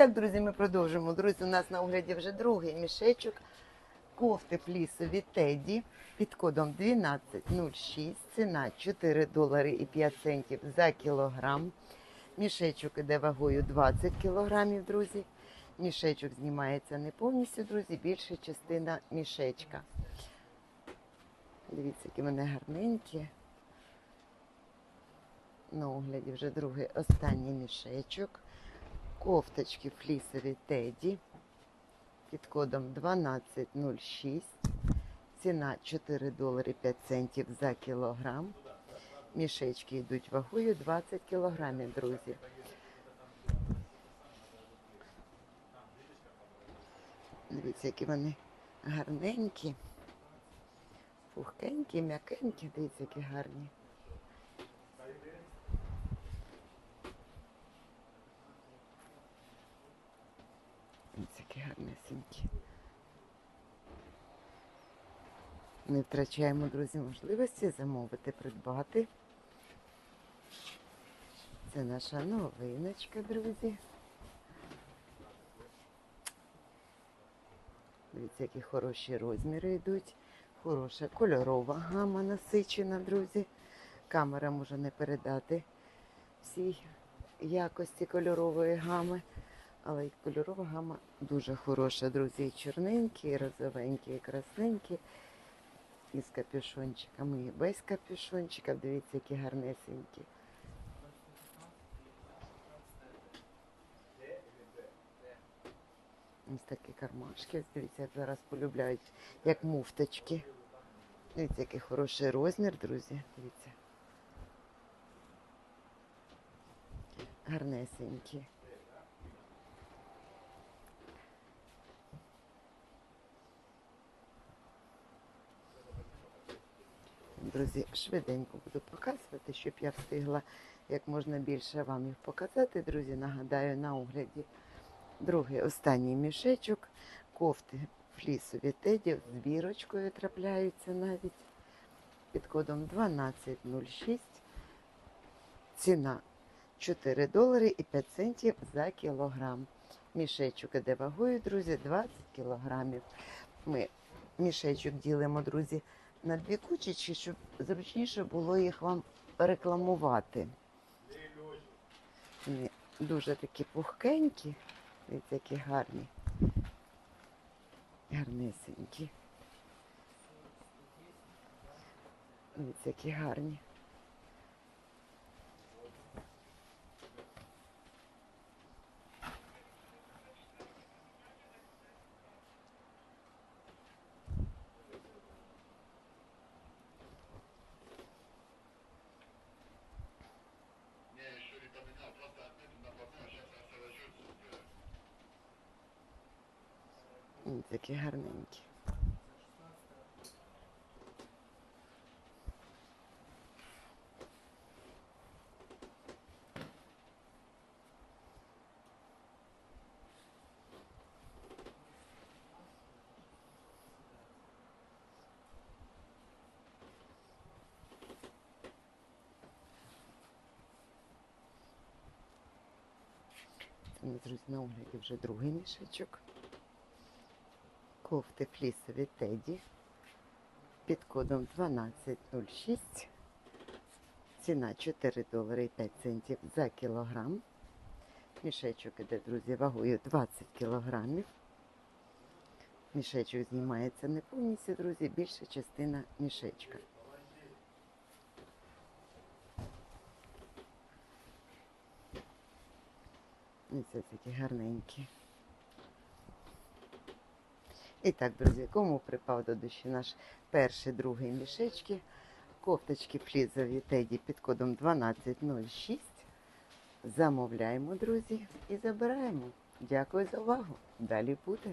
так, друзі, ми продовжимо. Друзі, у нас на огляді вже другий мішечок. Кофти флісові Теді під кодом 1206. Ціна 4 долари і 5 центів за кілограм. Мішечок іде вагою 20 кілограмів, друзі. Мішечок знімається не повністю, друзі, більша частина мішечка. Дивіться, які вони гарненькі. На огляді вже другий останній мішечок. Кофточки флісові Теді під кодом 1206. Ціна 4 долари 5 центів за кілограм. Мішечки йдуть вагою 20 кілограмів, друзі. Дивіться, які вони гарненькі, пухкенькі, м'якенькі, дивіться, які гарні. Які гарнесенькі. Не втрачаємо, друзі, можливості замовити, придбати. Це наша новиночка, друзі. Дивіться, які хороші розміри йдуть. Хороша кольорова гама насичена, друзі. Камера може не передати всій якості кольорової гами. Але і кольорова гама дуже хороша, друзі. І чорненькі, і розовенькі, і красненькі. І з капюшончиками, і без капюшончика. Дивіться, які гарнесенькі. Ось такі кармашки. Дивіться, як зараз полюбляють, як муфточки. Дивіться, який хороший розмір, друзі. Дивіться. Гарнесенькі. Друзі, швиденько буду показувати, щоб я встигла як можна більше вам їх показати. Друзі, нагадаю, на огляді другий останній мішечок, кофти флісові теді з бірочкою трапляються навіть під кодом 1206. Ціна 4 долари і 5 центів за кілограм. Мішечок іде вагою, друзі, 20 кілограмів. Ми мішечок ділимо, друзі, на дві кучечки, щоб зручніше було їх вам рекламувати. Вони дуже такі пухкенькі, дивіться, які гарні. Гарнесенькі. Дивіться, які гарні. Дивіться, які гарненькі. Це друзі, на огляді вже другий мішечок. Кофти флісові Теді під кодом 1206. Ціна 4 долари і 5 центів за кілограм. Мішечок іде, друзі, вагою 20 кілограмів. Мішечок знімається не повністю, друзі, більша частина мішечка. Ось такі гарненькі. І так, друзі, кому припав до душі наш перший, другий мішечки, кофточки флізові теді під кодом 1206. Замовляємо, друзі, і забираємо. Дякую за увагу. Далі буде.